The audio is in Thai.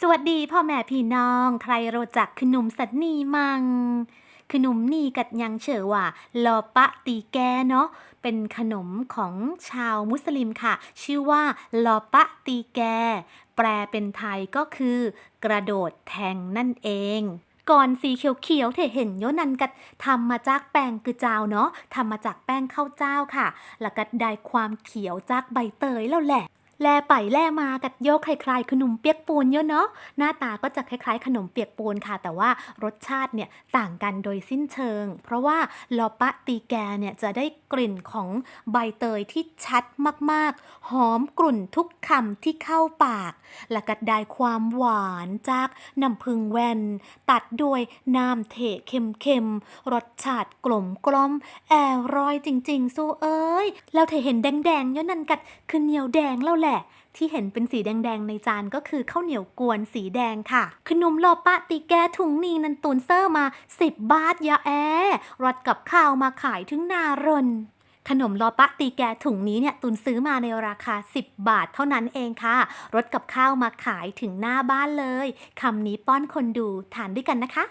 สวัสดีพ่อแม่พี่น้อง ใครรู้จักขนมสันนีมัง ขนมนี่กัดยังเฉอว่าลอปะตีแกเนาะเป็นขนมของชาวมุสลิมค่ะ ชื่อว่าลอปะตีแก แปลเป็นไทยก็คือ กระโดดแทงนั่นเองก่อนสีเขียวๆเทเห็นโยนันกัดทำมาจากแป้งกือเจ้าเนาะทำมาจากแป้งข้าวเจ้าค่ะ แล้วก็ได้ความเขียวจากใบเตยแล้วแหละ แลไปแลมากัดโยกคล้ายๆขนมเปียกปูนเยอะเนาะหน้าตาก็จะคล้ายๆ ขนมเปียกปูนค่ะ แต่ว่ารสชาติเนี่ยต่างกันโดยสิ้นเชิง เพราะว่าลอปะตีแกเนี่ยจะได้กลิ่นของใบเตยที่ชัดมากๆ หอมกลุ่นทุกคำที่เข้าปาก และก็ได้ความหวานจากน้ำผึ้งแว่นตัดด้วยน้ำเทเค็มๆรสชาติกลมกล่อมแอร่อยจริง ๆ สู้เอ้ยแล้วเธอเห็นแดงๆเยอะนั่นกัดคือเหนียวแดงแล้วแหละที่เห็นเป็นสีแดง ๆ ในจานก็คือข้าวเหนียวกวนสีแดงค่ะ ขนมลอปะตีแกถุงนี้นันตูนเซอร์มา 10 บาทยาแอรสกับข้าวมาขายถึงนารนขนมลอปะตีแกถุงนี้เนี่ยตุนซื้อมาในราคา 10 บาทเท่านั้นเองค่ะ รถกับข้าวมาขายถึงหน้าบ้านเลย คำนี้ป้อนคนดูทานด้วยกันนะคะ